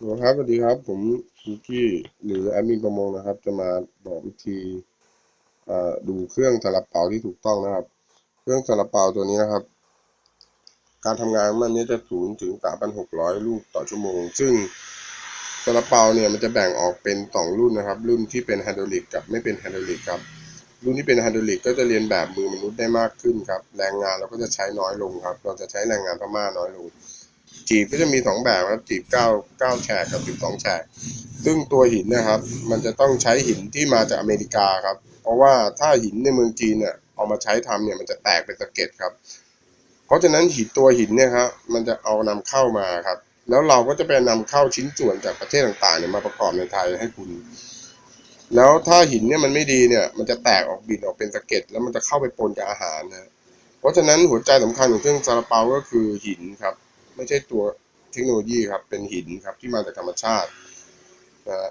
ฮัลโหลครับสวัสดีครับ ผมคุกกี้หรือแอดมินประมงนะครับ จะมาบอกวิธีดูเครื่องสลับเป่าที่ถูกต้องนะครับ เครื่องสลับเป่าตัวนี้นะครับ การทำงานมันนี้จะศูนย์ถึงสามพันหกร้อยลูกต่อชั่วโมง ซึ่งสลับเป่าเนี่ยมันจะแบ่งออกเป็นสองรุ่นนะครับ รุ่นที่เป็นไฮดรอลิกกับไม่เป็นไฮดรอลิกครับ รุ่นที่เป็นไฮดรอลิกก็จะเรียนแบบมือมนุษย์ได้มากขึ้นครับ แรงงานเราก็จะใช้น้อยลงครับ เราจะใช้แรงงานพม่าน้อยลง จีบก็จะมีสองแบบครับจีบเก้าเก้าแฉกกับสิบสองแฉกซึ่งตัวหินนะครับ มันจะต้องใช้หินที่มาจากอเมริกาครับ เพราะว่าถ้าหินในเมืองจีนเนี่ยเอามาใช้ทำเนี่ยมันจะแตกเป็นสะเก็ดครับ เพราะฉะนั้นหินตัวหินเนี่ยครับมันจะเอานำเข้ามาครับ แล้วเราก็จะไปนำเข้าชิ้นส่วนจากประเทศต่างๆเนี่ยมาประกอบในไทยให้คุณ แล้วถ้าหินเนี่ยมันไม่ดีเนี่ย มันจะแตกออกบินออกเป็นสะเก็ดแล้วมันจะเข้าไปปนกับอาหารนะเพราะฉะนั้นหัวใจสำคัญของเครื่องซาลาเปาก็คือหินครับ ไม่ใช่ตัวเทคโนโลยีครับ เป็นหินครับที่มาจากธรรมชาตินะ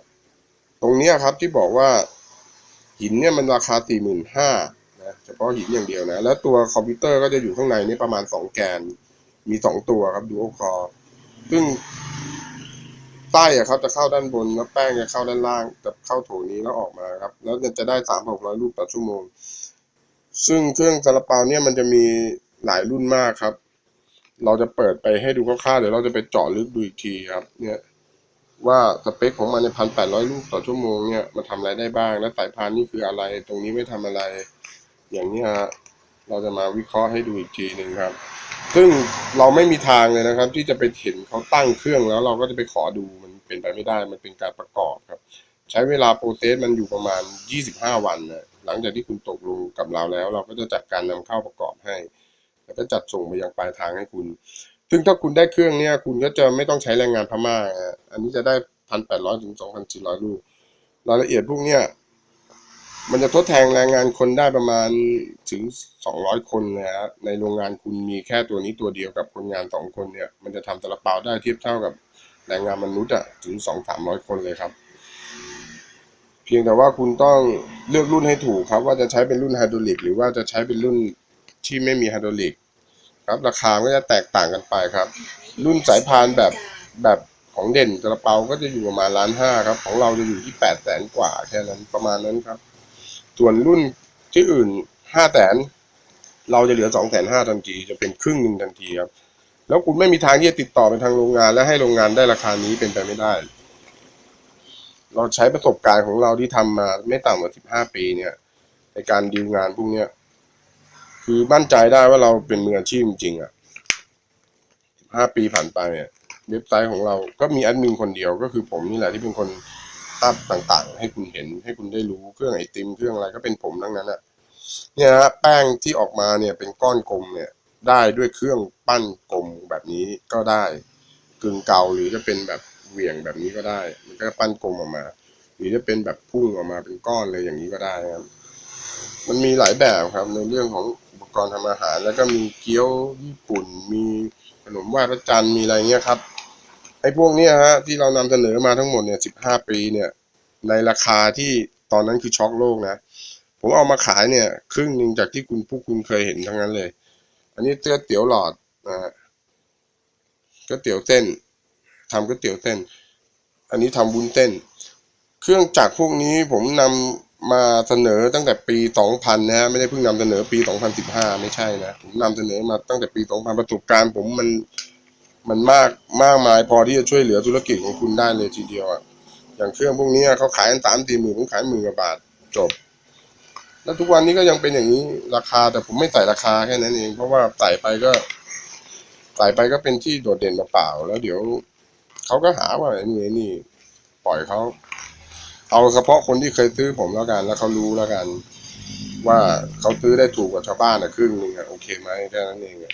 ตรงนี้ครับที่บอกว่าหินเนี่ยมันราคาสี่หมื่นห้านะเฉพาะหินอย่างเดียวนะ แล้วตัวคอมพิวเตอร์ก็จะอยู่ข้างในนี่ประมาณสองแกน มีสองตัวครับดูโอคอซึ่งใต้อะครับจะเข้าด้านบนแล้วแป้งจะเข้าด้านล่างจะเข้าโถนี้แล้วออกมาครับ แล้วจะได้สามหกร้อยลูกต่อชั่วโมง ซึ่งเครื่องซาลาเปาเนี่ยมันจะมีหลายรุ่นมากครับ เราจะเปิดไปให้ดูคร่าวๆเดี๋ยวเราจะไปเจาะลึกดูอีกทีครับ เนี่ยว่าสเปคของมันในพันแปดร้อยลูกต่อชั่วโมงเนี่ยมันทำอะไรได้บ้าง และสายพานนี่คืออะไร ตรงนี้ไม่ทำอะไร อย่างนี้ฮะเราจะมาวิเคราะห์ให้ดูอีกทีหนึ่งครับ ซึ่งเราไม่มีทางเลยนะครับ ที่จะไปเห็นเขาตั้งเครื่องแล้วเราก็จะไปขอดูมันเป็นไปไม่ได้ มันเป็นการประกอบครับ ใช้เวลาโปรเซสมันอยู่ประมาณ 25 วันนะหลังจากที่คุณตกลงกับเราแล้ว เราก็จะจัดการนำเข้าประกอบให้ ก็จัดส่งไปยังปลายทางให้คุณ ซึ่งถ้าคุณได้เครื่องเนี่ยคุณก็จะไม่ต้องใช้แรงงานพม่าอะอันนี้จะได้พันแปดร้อยถึงสองพันสี่ร้อยลูก รายละเอียดพวกเนี้ยมันจะทดแทนแรงงานคนได้ประมาณถึงสองร้อยคนนะฮะในโรงงานคุณมีแค่ตัวนี้ตัวเดียวกับคนงานสองคนเนี่ย มันจะทำตะลาเปาได้เทียบเท่ากับแรงงานมนุษย์อะถึงสองสามร้อยคนเลยครับ เพียงแต่ว่าคุณต้องเลือกรุ่นให้ถูกครับ ว่าจะใช้เป็นรุ่นไฮดรอลิก หรือว่าจะใช้เป็นรุ่นที่ไม่มีไฮดรอลิก ครับราคาก็จะแตกต่างกันไปครับ รุ่นสายพานแบบแบบของเด่นกระเปาก็จะอยู่ประมาณล้านห้าครับ ของเราจะอยู่ที่แปดแสนกว่าแค่นั้นประมาณนั้นครับ ส่วนรุ่นที่อื่นห้าแสนเราจะเหลือสองแสนห้าทันที จะเป็นครึ่งหนึ่งทันทีครับ แล้วคุณไม่มีทางที่จะติดต่อไปทางโรงงานและให้โรงงานได้ราคานี้เป็นไปไม่ได้ เราใช้ประสบการณ์ของเราที่ทำมาไม่ต่ำกว่าสิบห้าปีเนี่ยในการดีลงานพวกเนี้ย คือมั่นใจได้ว่าเราเป็นมืออาชีพจริงๆอะห้าปีผ่านไปเนี่ยเว็บไซต์ของเราก็มีแอดมินคนเดียวก็คือผมนี่แหละที่เป็นคนอัพต่างๆ ให้คุณเห็นให้คุณได้รู้เครื่องไอติมเครื่องอะไรก็เป็นผมทั้งนั้นอะเนี่ยฮะแป้งที่ออกมาเนี่ยเป็นก้อนกลมเนี่ยได้ด้วยเครื่องปั้นกลมแบบนี้ก็ได้กึ่งเกาหรือจะเป็นแบบเหวี่ยงแบบนี้ก็ได้ มันก็ปั้นกลมออกมา หรือจะเป็นแบบพุ่งออกมาเป็นก้อนเลยอย่างนี้ก็ได้ครับ มันมีหลายแบบครับในเรื่องของ รณ์ทำอาหาร แล้วก็มีเกี๊ยวญี่ปุ่น มีขนมไหว้พระจันทร์มีอะไรเงี้ยครับไอ้พวกเนี้ยฮะที่เรานำเสนอมาทั้งหมดเนี่ยสิบห้าปีเนี่ยในราคาที่ตอนนั้นคือช็อกโลกนะผมเอามาขายเนี่ย ครึ่งหนึ่งจากที่คุณพวกคุณเคยเห็นทั้งนั้นเลย อันนี้เตี้ยเตี๋ยวหลอดนะฮะก๋วยเตี๋ยวเส้นทำก๋วยเตี๋ยวเส้น อันนี้ทำวุ้นเส้น เครื่องจักรพวกนี้ผมนำ มาเสนอตั้งแต่ปี 2000 นะฮะไม่ได้เพิ่งนำเสนอปี 2015 ไม่ใช่นะผมนำเสนอมาตั้งแต่ปี 2000 ประสบการณ์ผมมันมันมากมากมายพอที่จะช่วยเหลือธุรกิจของคุณได้เลยทีเดียวอะอย่างเครื่องพวกนี้เขาขายกันสามสี่หมื่นผมขายหมื่นกว่าบาทจบ แล้วทุกวันนี้ก็ยังเป็นอย่างนี้ราคาแต่ผมไม่ใส่ราคาแค่นั้นเอง เพราะว่าใส่ไปก็ใส่ไปก็เป็นที่โดดเด่นเปล่าแล้วเดี๋ยวเขาก็หาว่าไอ้นี่ไอ้นี่ปล่อยเขา เอาเฉพาะคนที่เคยซื้อผมแล้วกัน แล้วเขารู้แล้วกัน ว่าเขาซื้อได้ถูกกว่าชาวบ้านอะครึ่งหนึงอะโอเคไหมแค่นั้นเองอะ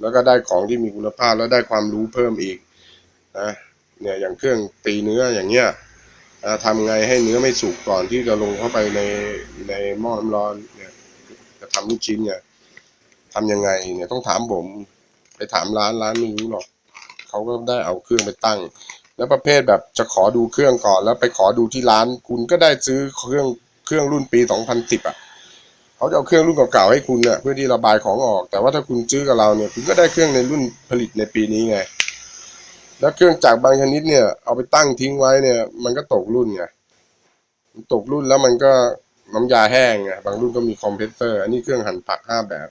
แล้วก็ได้ของที่มีคุณภาพแล้วได้ความรู้เพิ่มอีกนะเนี่ยอย่างเครื่องตีเนื้ออย่างเงี้ยอ่าทำไงให้เนื้อไม่สุกก่อนที่จะลงเข้าไปในในหม้อน้ำร้อนเนี่ยจะทำลูกชิ้นเนี่ยทำยังไงเนี่ยต้องถามผม ไปถามร้านร้านไม่รู้หรอกเขาก็ได้เอาเครื่องไปตั้ง แล้วประเภทแบบจะขอดูเครื่องก่อน แล้วไปขอดูที่ร้าน คุณก็ได้ซื้อเครื่องเครื่องรุ่นปี 2010 อะเขาจะเอาเครื่องรุ่นเก่าๆให้คุณเนี่ยเพื่อที่ระบายของออก แต่ว่าถ้าคุณซื้อกับเราเนี่ยคุณก็ได้เครื่องในรุ่นผลิตในปีนี้ไง แล้วเครื่องจักบางชนิดเนี่ยเอาไปตั้งทิ้งไว้เนี่ย มันก็ตกรุ่นไงมันตกรุ่นแล้วมันก็น้ำยาแห้งไงบางรุ่นก็มีคอมเพรสเซอร์ อันนี้เครื่องหั่นผักห้าแบบ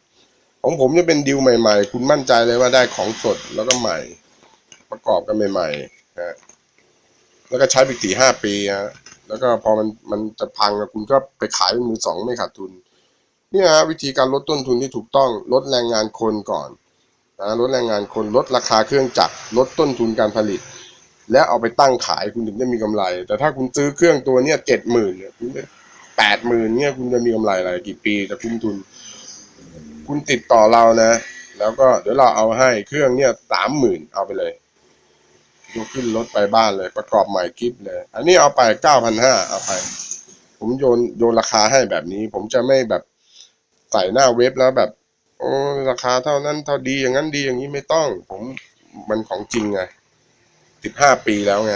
ของผมเนี่ยเป็นดิวใหม่ ๆ คุณมั่นใจเลยว่าได้ของสดแล้วก็ใหม่ ประกอบกันใหม่ ๆ นะแล้วก็ใช้ไปสี่ห้าปีฮะแล้วก็พอมันมันจะพังอะคุณก็ไปขายเป็นมือสองไม่ขาดทุนเนี่ยฮะวิธีการลดต้นทุนที่ถูกต้องลดแรงงานคนก่อนนะลดแรงงานคนลดราคาเครื่องจักรลดต้นทุนการผลิต แล้วเอาไปตั้งขายคุณถึงจะมีกำไร แต่ถ้าคุณซื้อเครื่องตัวเนี้ยเจ็ดหมื่นเนี่ยคุณแปดหมื่นเนี่ยคุณจะมีกำไรอะไรกี่ปีจะคุ้มทุน คุณติดต่อเรานะ แล้วก็เดี๋ยวเราเอาให้เครื่องเนี่ยสามหมื่นเอาไปเลย ยกขึ้นรถไปบ้านเลย ประกอบใหม่กิฟเลย อันนี้เอาไปเก้าพันห้าเอาไป ผมโยนโยนราคาให้แบบนี้ ผมจะไม่แบบใส่หน้าเว็บแล้วแบบ โอ้ราคาเท่านั้นเท่าดีอย่างนั้นดีอย่างนี้ไม่ต้อง ผมมันของจริงไงสิบห้าปีแล้วไง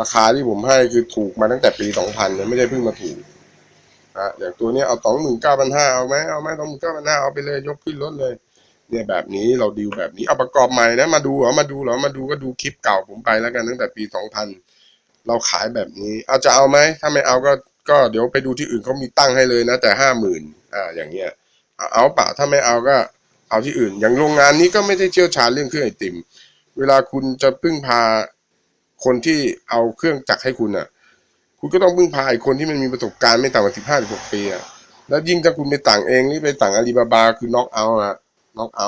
ราคาที่ผมให้คือถูกมาตั้งแต่ปีสองพันเลยไม่ได้เพิ่งมาถูกนะอย่างตัวนี้เอาสองหมื่นเก้าพันห้าเอาไหมเอาไหมสองหมื่นเก้าพันห้าเอาไปเลยยกขึ้นรถเลย เนี่ยแบบนี้เราดีลแบบนี้เอาประกอบใหม่นะมาดูเหรอมาดูเหรอมาดูก็ดูคลิปเก่าผมไปแล้วกันตั้งแต่ปีสองพันเราขายแบบนี้เอาจะเอาไหมถ้าไม่เอาก็ก็เดี๋ยวไปดูที่อื่นเขามีตั้งให้เลยนะ แต่ห้าหมื่นอ่าอย่างเงี้ยเอาเปล่าถ้าไม่เอาก็เอาที่อื่น อย่างโรงงานนี้ก็ไม่ได้เชี่ยวชาญเรื่องเครื่องไอติม เวลาคุณจะพึ่งพาคนที่เอาเครื่องจักรให้คุณอะ คุณก็ต้องพึ่งพาไอ้คนที่มันมีประสบการณ์ไม่ต่ำกว่าสิบห้าถึงหกปีอะแล้วยิ่งถ้าคุณไปต่างเองนี่ไปต่างอาลีบาบาคือน็อกเอาอะ Well, i